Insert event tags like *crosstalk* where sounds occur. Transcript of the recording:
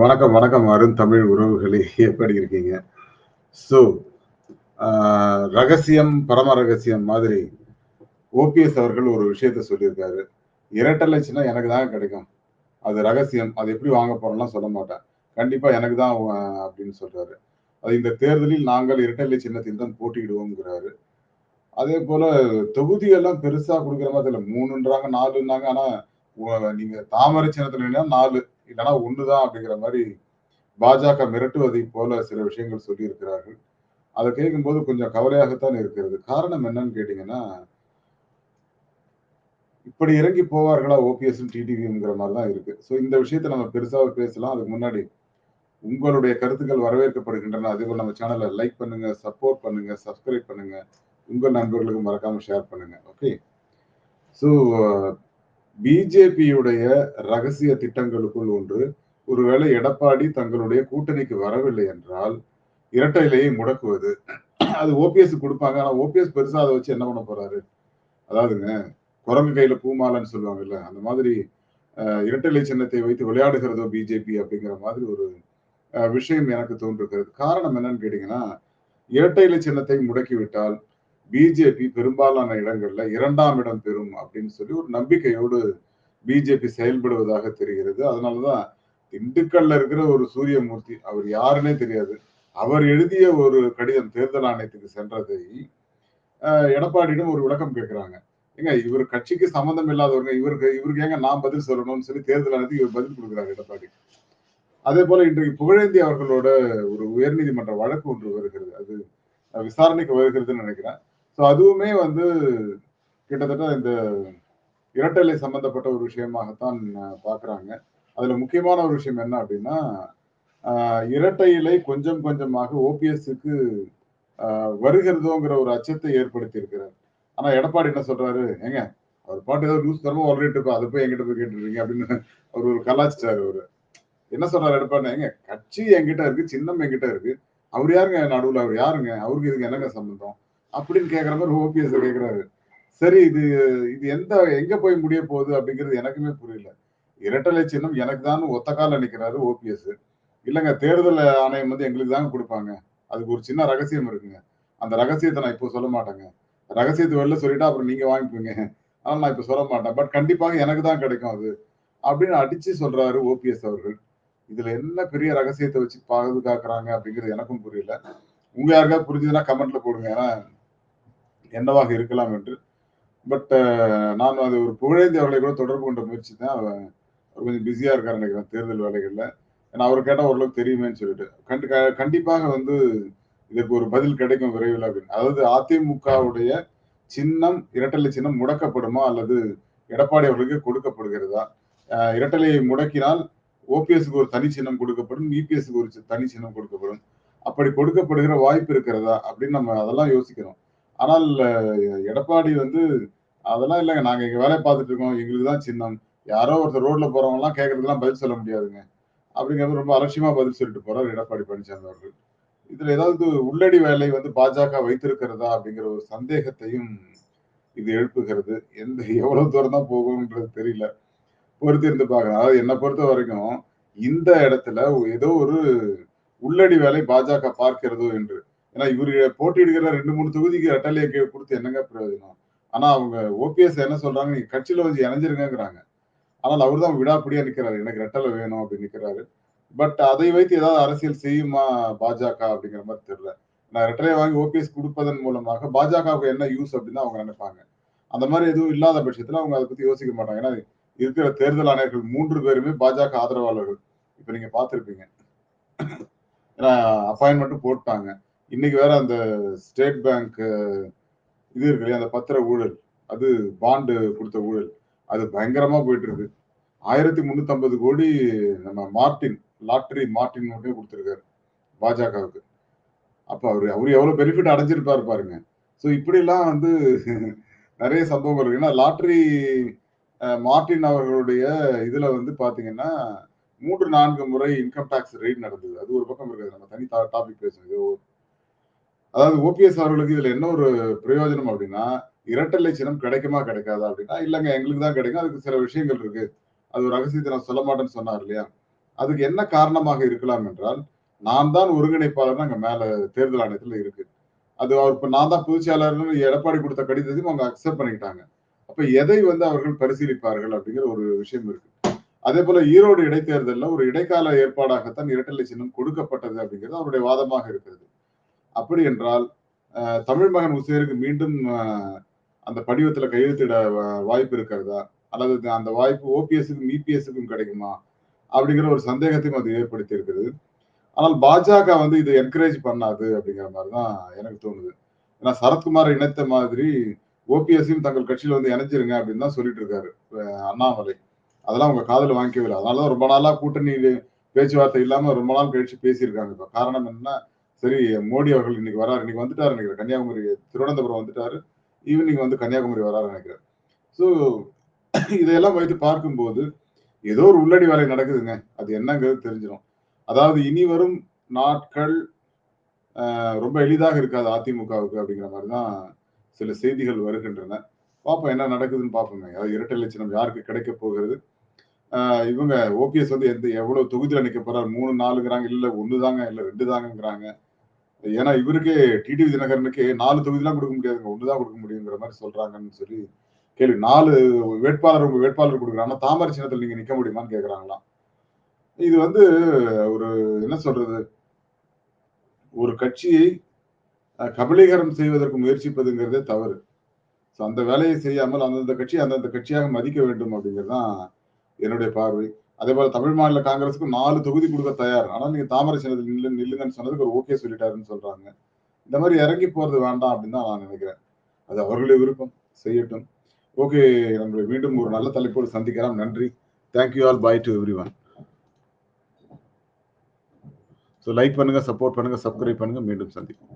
வணக்கம், வணக்கம் அருந்தமிழ் உறவுகளே! எப்படி இருக்கீங்க? ஸோ, ரகசியம், பரம ரகசியம் மாதிரி ஓபிஎஸ் அவர்கள் ஒரு விஷயத்த சொல்லியிருக்காரு. இரட்டை சின்னம் எனக்கு தான் கிடைக்கும். அது ரகசியம். அது எப்படி வாங்க போறோம்லாம் சொல்ல மாட்டேன். கண்டிப்பா எனக்கு தான் அப்படின்னு சொல்றாரு. அது இந்த தேர்தலில் நாங்கள் இரட்டை சின்னத்தில் தான் போட்டியிடுவோங்கிறாரு அதே போல தொகுதியெல்லாம் பெருசா கொடுக்குற மாதிரி தெரியல. 3ன்றாங்க, 4ன்னாங்க. ஆனா, நீங்க தாமரை சின்னத்துல நின்னா 4 இல்லன்னா 1 தான் அப்படிங்கிற மாதிரி பாஜக மிரட்டுவதை போல சில விஷயங்கள் சொல்லியிருக்கிறார்கள். அதை கேட்கும்போது கொஞ்சம் கவலையாகத்தான் இருக்கிறது. காரணம் என்னன்னு கேட்டீங்கன்னா இப்படி இறங்கி போவார்களா ஓபிஎஸ் டிடிவிங்கிற மாதிரி தான் இருக்கு. ஸோ இந்த விஷயத்த நம்ம பெருசாக பேசலாம். அதுக்கு முன்னாடி உங்களுடைய கருத்துக்கள் வரவேற்கப்படுகின்றன. அதேபோல நம்ம சேனலை லைக் பண்ணுங்க, சப்போர்ட் பண்ணுங்க, சப்ஸ்கிரைப் பண்ணுங்க. உங்கள் நண்பர்களுக்கு மறக்காம ஷேர் பண்ணுங்க. ஓகே. ஸோ பிஜேபியுடைய ரகசிய திட்டங்களுக்குள் ஒன்று, ஒருவேளை எடப்பாடி தங்களுடைய கூட்டணிக்கு வரவில்லை என்றால், இரட்டையிலேயே முடக்குவது. அது ஓபிஎஸ் கொடுப்பாங்க ஆனா ஓபிஎஸ் பெருசா அதை வச்சு என்ன பண்ண போறாரு? அதாவதுங்க, குரங்கு கையில பூமாலைன்னு சொல்லுவாங்கல்ல. அந்த மாதிரி இரட்டைலை சின்னத்தை வைத்து விளையாடுகிறதோ பிஜேபி அப்படிங்கிற மாதிரி ஒரு விஷயம் எனக்கு தோன்றுகிறது. காரணம் என்னன்னு கேட்டீங்கன்னா, இரட்டை இலை சின்னத்தை முடக்கிவிட்டால், பிஜேபி பெரும்பாலான இடங்கள்ல இரண்டாம் இடம் பெறும் அப்படின்னு சொல்லி ஒரு நம்பிக்கையோடு பிஜேபி செயல்படுவதாக தெரிகிறது. அதனால தான் திண்டுக்கல்ல இருக்கிற ஒரு சூரியமூர்த்தி, அவர் யாருன்னே தெரியாது. அவர் எழுதிய ஒரு கடிதம் தேர்தல் ஆணையத்துக்கு சென்றதை, எடப்பாடியிடம் ஒரு விளக்கம் கேட்கிறாங்க. ஏங்க இவர் கட்சிக்கு சம்மந்தம் இல்லாதவங்க இவருக்கு இவருக்கு ஏங்க நான் பதில் சொல்லணும்னு சொல்லி தேர்தல் ஆணையத்துக்கு இவர் பதில் கொடுக்குறாரு எடப்பாடி. அதே போல இன்றைக்கு புகழேந்தி அவர்களோட ஒரு உயர்நீதிமன்ற வழக்கு ஒன்று வருகிறது. அது விசாரணைக்கு வருகிறதுன்னு நினைக்கிறேன். ஸோ அதுவுமே வந்து கிட்டத்தட்ட இந்த இரட்டலை சம்பந்தப்பட்ட ஒரு விஷயமாகத்தான் பார்க்குறாங்க. அதில் முக்கியமான ஒரு விஷயம் என்ன அப்படின்னா, இரட்டை இலை கொஞ்சம் கொஞ்சமாக ஓபிஎஸ்ஸுக்கு வருகிறதோங்கிற ஒரு அச்சத்தை ஏற்படுத்தி இருக்கிறார். ஆனால் எடப்பாடி என்ன சொல்றாரு? ஏங்க அவர் பாட்டு ஏதோ நியூஸ் தரமோ உளறிட்டு இருப்பார். அது போய் எங்கிட்ட போய் கேட்டுருக்கீங்க அப்படின்னு அவர் ஒரு கலாய்ச்சிட்டாரு அவரு. என்ன சொல்றாரு எடப்பாடி? ஏங்க கட்சி என்கிட்ட இருக்கு, சின்னம் என்கிட்ட இருக்கு. அவர் யாருங்க நடுவில் அவர் யாருங்க? அவருக்கு இதுக்கு என்னங்க சம்பந்தம்? அப்படின்னு கேட்குற மாதிரி ஓபிஎஸ் கேட்கிறாரு. சரி இது இது எந்த எங்க போய் முடிய போகுது அப்படிங்கிறது எனக்குமே புரியல. இரட்டலை சின்னம் எனக்கு தான் ஒத்த கால்ல ஓபிஎஸ். இல்லைங்க தேர்தல் ஆணையம் வந்து எங்களுக்கு தாங்க கொடுப்பாங்க அதுக்கு ஒரு சின்ன ரகசியம் இருக்குங்க. அந்த ரகசியத்தை நான் இப்போ சொல்ல மாட்டேங்க. ரகசியத்தை வெளில சொல்லிட்டா அப்புறம் நீங்க வாங்கிப்பீங்க அதனால நான் இப்போ சொல்ல மாட்டேன். பட் கண்டிப்பாக எனக்கு தான் கிடைக்கும் அது. அப்படின்னு அடிச்சு சொல்றாரு ஓபிஎஸ் அவர்கள். இதுல என்ன பெரிய ரகசியத்தை வச்சு பாதுகாக்கிறாங்க அப்படிங்கிறது எனக்கும் புரியல. உங்க யாருக்காவது புரிஞ்சதுன்னா கமெண்ட்ல போடுங்க. ஏன்னா என்னவாக இருக்கலாம் என்று. பட் uh, நான் அது ஒரு புகழேந்தி அவர்களை கூட தொடர்பு கொண்ட முயற்சி தான். அவர் கொஞ்சம் பிஸியாக இருக்கார் நினைக்கிறேன் தேர்தல் வேலைகளில் ஏன்னா அவர் கேட்டால் ஓரளவுக்கு தெரியுமேன்னு சொல்லிட்டு. கண்டு கண்டிப்பாக வந்து இதற்கு ஒரு பதில் கிடைக்கும் விரைவில் அப்படின்னு. அதாவது அதிமுகவுடைய சின்னம் இரட்டலை சின்னம் முடக்கப்படுமா? அல்லது எடப்பாடி அவர்களுக்கு கொடுக்கப்படுகிறதா? இரட்டலையை முடக்கினால் ஓபிஎஸ்க்கு ஒரு தனி சின்னம் கொடுக்கப்படும். இபிஎஸ்க்கு ஒரு தனி சின்னம் கொடுக்கப்படும். அப்படி கொடுக்கப்படுகிற வாய்ப்பு இருக்கிறதா? அப்படின்னு நம்ம அதெல்லாம் யோசிக்கிறோம். ஆனால் எடப்பாடி வந்து அதெல்லாம் இல்லைங்க நாங்க எங்க வேலையை பார்த்துட்டு இருக்கோம். எங்களுக்கு தான் சின்னம். யாரோ ஒருத்தர் ரோட்ல போறவங்கலாம் கேட்கறதுக்கெல்லாம் பதில் சொல்ல முடியாதுங்க. அப்படிங்கிறது ரொம்ப அலட்சியமா பதில் சொல்லிட்டு போறார் எடப்பாடி பழனிசாமி அவர்கள். இதுல ஏதாவது உள்ளடி வேலை வந்து பாஜக வைத்திருக்கிறதா? அப்படிங்கிற ஒரு சந்தேகத்தையும் இது எழுப்புகிறது. எந்த எவ்வளவு தூரம் தான் போகும்ன்றது தெரியல. பொறுத்திருந்து பார்க்கலாம். அதாவது என்னை பொறுத்த வரைக்கும் இந்த இடத்துல ஏதோ ஒரு உள்ளடி வேலை பாஜக பார்க்கிறதோ என்று. ஏன்னா இவரு போட்டியிடுகிற 2, 3 தொகுதிக்கு இரட்டைலைய கொடுத்து என்னங்க பிரயோஜனம்? ஆனா அவங்க ஓபிஎஸ் என்ன சொல்றாங்க, நீங்க கட்சியில வந்து இணைஞ்சிருங்கிறாங்க ஆனால் அவர் தான் விடாப்பிடியா நிக்கிறாரு. எனக்கு ரெட்டலை வேணும் அப்படின்னு நிக்கிறாரு. பட் அதை வைத்து ஏதாவது அரசியல் செய்யுமா பாஜக அப்படிங்கிற மாதிரி தெரியல. நான் ரெட்டலைய வாங்கி ஓபிஎஸ் கொடுப்பதன் மூலமாக பாஜகவுக்கு என்ன யூஸ் அப்படின்னு அவங்க நினைப்பாங்க. அந்த மாதிரி எதுவும் இல்லாத பட்சத்துல அவங்க அதை பத்தி யோசிக்க மாட்டாங்க. ஏன்னா இருக்கிற தேர்தல் ஆணையர்கள் மூன்று பேருமே பாஜக ஆதரவாளர்கள். இப்ப நீங்க பாத்திருப்பீங்க ஏன்னா அப்பாயின்மெண்ட்டும் போட்டாங்க. இன்னைக்கு வேற அந்த ஸ்டேட் பேங்க் இது இருக்கு இல்லையா? அந்த பத்திர ஊழல். அது பாண்டு கொடுத்த ஊழல். அது பயங்கரமா போயிட்டு இருக்கு. 1350 கோடி நம்ம மார்டின், லாட்டரி மார்டின் மட்டும் கொடுத்துருக்காரு பாஜகவுக்கு. அப்ப அவரு அவரு எவ்வளவு பெனிஃபிட் அடைஞ்சிருப்பாரு பாருங்க. ஸோ இப்படிலாம் வந்து நிறைய சம்பவங்கள் இருக்கு. ஏன்னா லாட்ரி மார்டின் அவர்களுடைய இதுல வந்து பாத்தீங்கன்னா மூன்று நான்கு முறை இன்கம் டேக்ஸ் ரெய்ட் நடந்தது. அது ஒரு பக்கம் இருக்குது. நம்ம தனி டாபிக் பேசுவோம். இது அதாவது ஓபிஎஸ் அவர்களுக்கு இதுல என்ன ஒரு பிரயோஜனம் அப்படின்னா, இரட்டலை சின்னம் கிடைக்குமா? கிடைக்காதா? அப்படின்னா, இல்லங்க எங்களுக்கு தான் கிடைக்கும். அதுக்கு சில விஷயங்கள் இருக்கு. அது ஒரு ரகசியத்தை நான் சொல்ல மாட்டேன்னு சொன்னார் இல்லையா? அதுக்கு என்ன காரணமாக இருக்கலாம் என்றால் நான் தான் ஒருங்கிணைப்பாளர் அங்க மேல தேர்தல் ஆணையத்துல இருக்கு அது அவர் இப்ப நான் தான் பொதுச்செயலாளர் எடப்பாடி கொடுத்த கடிதத்தையும் அவங்க அக்செப்ட் பண்ணிக்கிட்டாங்க அப்ப எதை வந்து அவர்கள் பரிசீலிப்பார்கள் அப்படிங்கிற ஒரு விஷயம் இருக்கு அதே போல ஈரோடு இடைத்தேர்தலில் ஒரு இடைக்கால ஏற்பாடாகத்தான் இரட்டலை சின்னம் கொடுக்கப்பட்டது அப்படிங்கிறது அவருடைய வாதமாக இருக்கிறது அப்படி என்றால் தமிழ் மகன் உசேருக்கு மீண்டும் அந்த படிவத்தில் கையெழுத்திட வ- வாய்ப்பு இருக்கிறதா? அல்லது அந்த வாய்ப்பு ஓபிஎஸ்க்கும் இபிஎஸ்க்கும் கிடைக்குமா? அப்படிங்கிற ஒரு சந்தேகத்தையும் அது ஏற்படுத்தி இருக்குது ஆனால் பாஜக வந்து இதை என்கரேஜ் பண்ணாது அப்படிங்கிற மாதிரி தான் எனக்கு தோணுது. ஏன்னா சரத்குமார் இணைத்த மாதிரி ஓபிஎஸ்ஸையும் தங்கள் கட்சியில் வந்து இணைஞ்சிருங்க அப்படின்னு தான் சொல்லிட்டு இருக்காரு அண்ணாமலை. அதெல்லாம் அவங்க காதுல வாங்கிக்கவில்லை அதனால அதனாலதான் ரொம்ப நாளாக கூட்டணி பேச்சுவார்த்தை இல்லாமல் ரொம்ப நாள் கழிச்சு பேசியிருக்காங்க. இப்போ காரணம் என்னன்னா சரி மோடி அவர்கள் இன்னைக்கு வராரு. இன்னைக்கு வந்துட்டாரு நினைக்கிறேன். கன்னியாகுமரி திருவனந்தபுரம் வந்துட்டாரு. ஈவினிங் வந்து கன்னியாகுமரி வராரு நினைக்கிறேன். ஸோ *coughs* இதையெல்லாம் வைத்து பார்க்கும்போது ஏதோ ஒரு உள்ளடி வேலை நடக்குதுங்க. அது என்னங்கிறது தெரிஞ்சிடும். அதாவது இனி வரும் நாட்கள் ரொம்ப எளிதாக இருக்காது அதிமுகவுக்கு அப்படிங்கிற மாதிரி தான் சில செய்திகள் வருகின்றன. பார்ப்போம் என்ன நடக்குதுன்னு பார்ப்போங்க. அதாவது இரட்டை லட்சணம் யாருக்கு கிடைக்க போகிறது? இவங்க ஓபிஎஸ் வந்து எந்த எவ்வளவு தொகுதியில் நிற்க போறாரு? மூணு நாலுங்கிறாங்க. இல்லை ஒன்று தாங்க இல்லை ரெண்டு தாங்கங்கிறாங்க ஏன்னா இவருக்கே டிடிவி தினகரனுக்கு நாலு தொகுதிலாம் கொடுக்க முடியாதுங்க. ஒண்ணுதான் கொடுக்க முடியுங்கிற மாதிரி சொல்றாங்கன்னு சொல்லி கேள்வி. நாலு வேட்பாளர் உங்க வேட்பாளர் கொடுக்குறாங்க தாமரை சின்னத்தில் நீங்க நிக்க முடியுமான்னு கேக்குறாங்களாம். இது வந்து ஒரு என்ன சொல்றது? ஒரு கட்சியை கபலீகரம் செய்வதற்கு முயற்சிப்பதுங்கிறதே தவறு. ஸோ அந்த வேலையை செய்யாமல் அந்தந்த கட்சி அந்தந்த கட்சியாக மதிக்க வேண்டும் அப்படிங்கிறது தான் என்னுடைய பார்வை. அதே போல தமிழ் மாநில காங்கிரஸுக்கு நாலு தொகுதி கொடுக்க தயார். ஆனால் நீங்க தாமரை சின்னத்தில் நில்லு நில்லுங்கன்னு சொன்னதுக்கு ஒரு ஓகே சொல்லிட்டாருன்னு சொல்றாங்க. இந்த மாதிரி இறங்கி போறது வேண்டாம் அப்படின்னு தான் நான் நினைக்கிறேன். அது அவர்களுடைய விருப்பம். செய்யட்டும். ஓகே நம்மளை மீண்டும் ஒரு நல்ல தலைப்போடு சந்திக்கிறோம் நன்றி. Thank you all bye to everyone so like பண்ணுங்க சப்போர்ட் பண்ணுங்க சப்ஸ்கிரைப் பண்ணுங்க. மீண்டும் சந்திப்போம்.